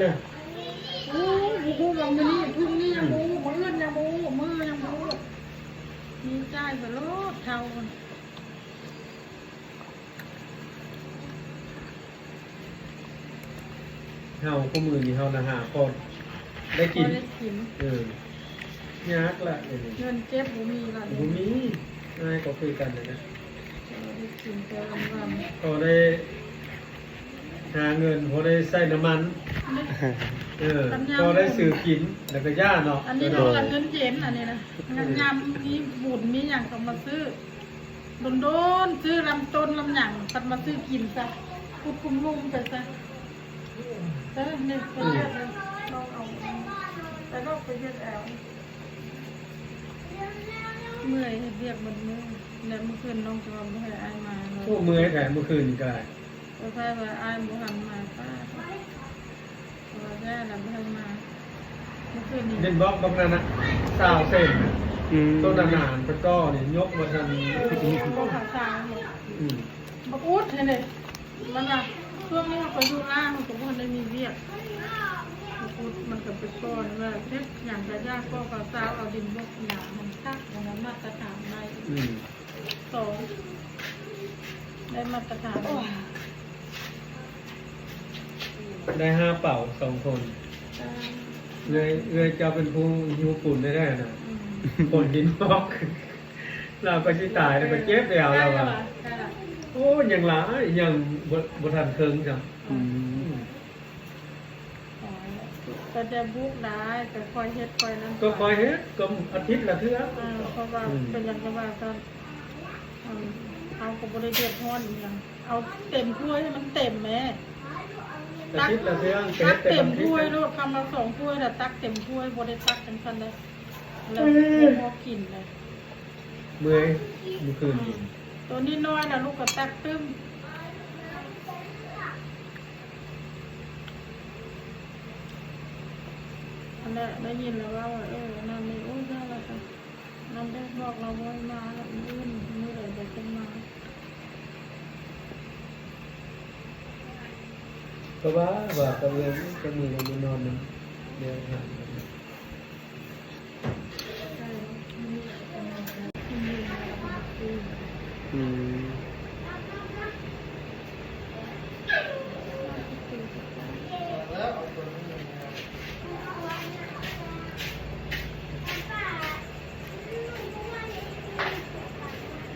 เนี่ยโอ้บูบูบางมื้อนี้พรุ่งนี้ยังบูมื้ออื่นยังบูมื้อยังบูมีใจายก็โลดเท่ากันเฮาคู่มือนี่เฮานะหาคนได้กินพอได้กิน เออยากละเดี๋ยวนี้เงินเก็บบ่มีละเดี๋ยวบ่นี้มีง่ายก็คุยกันนะนะพอได้กินแต่ลำลพอได้หาเงินพอได้ใส่น้ำมันำ เออพอได้ซื้อกินแล้วก็ย่าเนาะอันนี้เราเงินเย็นอันนี้นะงานยำมีบุญมีอย่างก็มาซื้อโดนโดนๆซื้อลำต้นลำหยังปัดมาซื้อกินซะคุดคุมลุ่มไปซะเออเนี่ยไปเฮ็ดเลยลองเอาไปลองไปเฮ็ดแอลเมื่อยเฮ็ดเรียกมันเมื่อยแล้วเมื่อคืนน้องจะมาบ่ให้อายมาเนาะโอ้เมื่อยแถมเมื่อคืนก็ได้ก็ใช่ว่าอายบ่หันมาป้า ว่าแย่แล้วบ่ให้มาเมื่อคืนนี้เล่นบล็อกบล็อกนั้นนะสาวเส้นน่ะอืมต้นอาหารตะก้อนี่ยกมาทำก็ขาสางเนี่ยอืมบักอุดเนี่ยมันอะช่วงนี้เขาไปดูล่างมันก็บ่ได้มีเวียกบักอุดมันก็ไปก้อนว่าเพชรอย่างจะยากก็ขาสาวเอาดินบกหนามันคักอย่างนั้นมาตรฐานได้อืมสองได้มาตรฐาน ได้ได้ห้าเป่าสองคนเลยเลยจะเป็นผู้หิวปุ่นได้ได้นะอืมคนดินบล็อกเราก็ชิตายแล้วก็เจ็บไปเอาเราใช่อะละใช่ละโอ้ยังหลายยังบบทันเคิงจังอืมอ๋อก็จะบุกได้แต่คอยเฮ็ดคอยนั้นก็คอยเฮ็ดก็อาทิตย์ละเทื่อเออเพราะว่าอืมเป็นอย่างที่ว่าก็อืมเอาก็บ่ได้เดือดร้อนอหย่างเอาเต็มถ้วยให้มันเต็มแม่อาทิ ตย์ละเทื่อตักเต็มอาทิตถ้วยละลูกคำละสองถ้วยแต่ตักเต็มถ้วยบ่ได้ตักจังซั่นเลยแล้วพอกินเลยเมื่อยเมื่อคืนอืมตัวนี้น้อยนะลูกก็ตักตึ้มอันนั้นได้ยินแล้วว่าเออนั่นนี่โอ้ยได้แล้วค่ะนั่นได้บอกเราว่ามาแล้วมื้อนี้มื้อไหนจะเป็นมา ก็ว่าว่าก็เรียนก็มีลงมานอนนะเดี๋ยวหา ใช่มื้อนี้จะเป็นมาที่นี่คือ อืม ตอนตอนที่โมงครึ่งนี่แหละแล้วก็เริ่มทำมาแล้วลองเล่นประมาณนี้นะมันยังคือว่าแค่ตายแค่มันมีไฟด้วยตายใกล้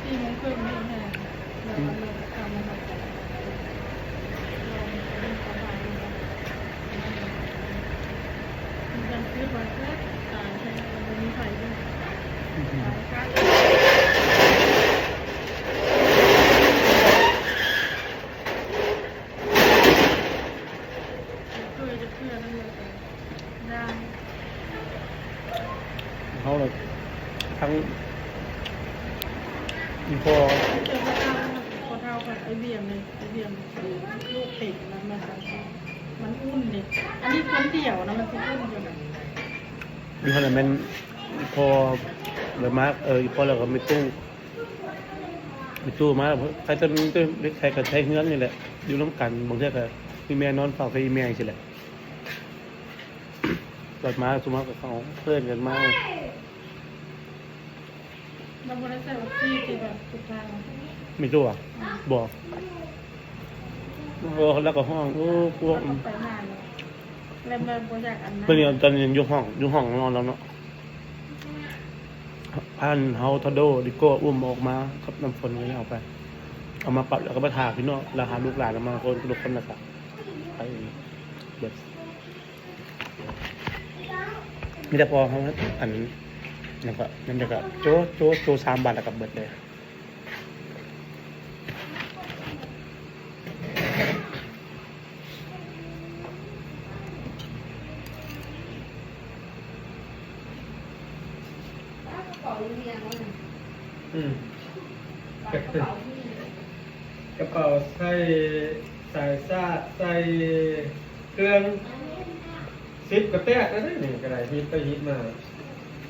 เพื่อจะเพื่อนั่นเลยได้ เขาเลยทั้งอีพอ กับไอเบียมเลยไอเบียมลูกติดนะมันมันอุ่นเลยอันนี้คนเดียวนะมันจะอุ่นอยู่นะมีคนละแม่นพอเลยมากเออพอแล้วก็ไม่ตู้ไม่ตู้มาใครจะมีตู้ใครก็ใช้เฮือนนี่แหละ อยู่ร่วมกันบางทีก็มีแม่นอนเฝ้ากับอีแม่สิแหละเกิดมาสมมติกับเขาเพื่อนกันมา เราไม่ได้ใส่วัคซีนที่แบบสุดท้ายนะไม่ตู้อะบอกโอ้แล้วก็ห้องโอ้พวกเราไปนานแล้วมันบริจาคอันนั้นเพื่อนตอนนี้อยู่ห้องอยู่ห้องนอนแล้วเนาะพันเฮาทอโดดิโก้อุ้มออกมากับน้ำฝนก็เอาไป เอามาปรับแล้วก็มาถาพี่น้องราคาลูกหลานมาคนลูกคนละกันไปเบิดมีแต่พอเขาอันนั่ นก็นั่นเด็กก็โจโจโจสามบาทแล้วกับเบิดเลยอืมกระเป๋ากระเป๋าใส่สายซาดใส่เครื่องซิปกระแตกก็ได้นี่ก็ได้ฮิตไปฮิตมา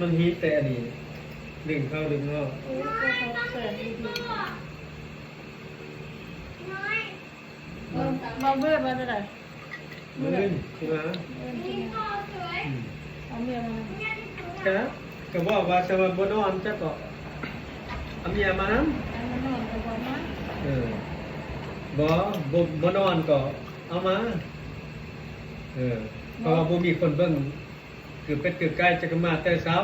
มันฮีทแต่อันนี้ดึงเข้าดึงออกโอ้ยตัวเขาแตกดีดีเออมาเบิดมาได้ไหนมืนใช่ไหมเออจริงอะอืมเอาเมียมาครับก็บอกว่าจะมาบนอนจะก็เอาเมียมาน้เอามานอนกับผมนะำเออบ่บ่บ่นอนก็เอามา เออเพราะว่าบ่มีคนเบิ่ง คือเป็ดคือไก่จะก็มาแต่เช้า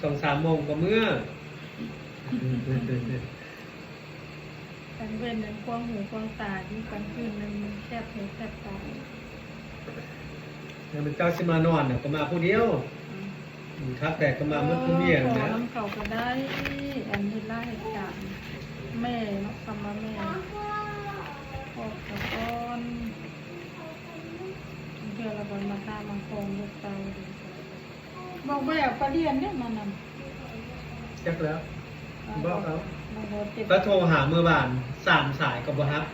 สองสามโมงก็เมื่อกลางเว้นนั้นกว้างหูกว้างตาที่กลางคืนนั้นมันแคบหูแคบตาแล้วมันเจ้าสิมานอนน่ะก็มาผู้เดียวอืมอืมครับแต่ก็มาเมื่อคืนเนี่ยขอนะน้ำเขาก็ได้ อันนี้ไล่เหตุการณ์แม่เนาะคำว่าแม่พ่อตะก้อนเพื่อเราบอลมาตามมาคงลูกเตาดู บอกแบบประเดียนเนี่ยมันนำจักแล้วบอกเอาบอกว่าเจ็บก็โทรหาเมื่อวานสามสายก็บ่ฮับ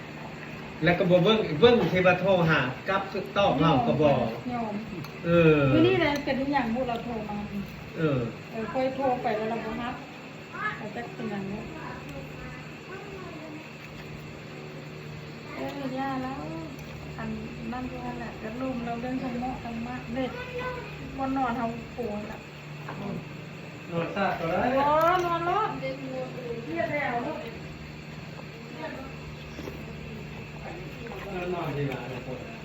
แล้วก็บ่เบิ่งเบิ่งที่ว่าโทรหากับตอบเฮาก็บ่ยอมเออคือนี่แหละเป็นทุกอย่างพวกเราโทรมาเออเออค่อยโทรไปแล้วเราก็รับเราจะเป็นอย่างนี้เออย่าแล้วอั นนั่นด้วยแหละจะลุมเราเรื่องธรรมะธรรมะเด็กวันนอนทำป่วยละนอนซะก็ได้ร้อนนอนร้อนเรียดแล้วลูกนอนดีกว่าทุกคน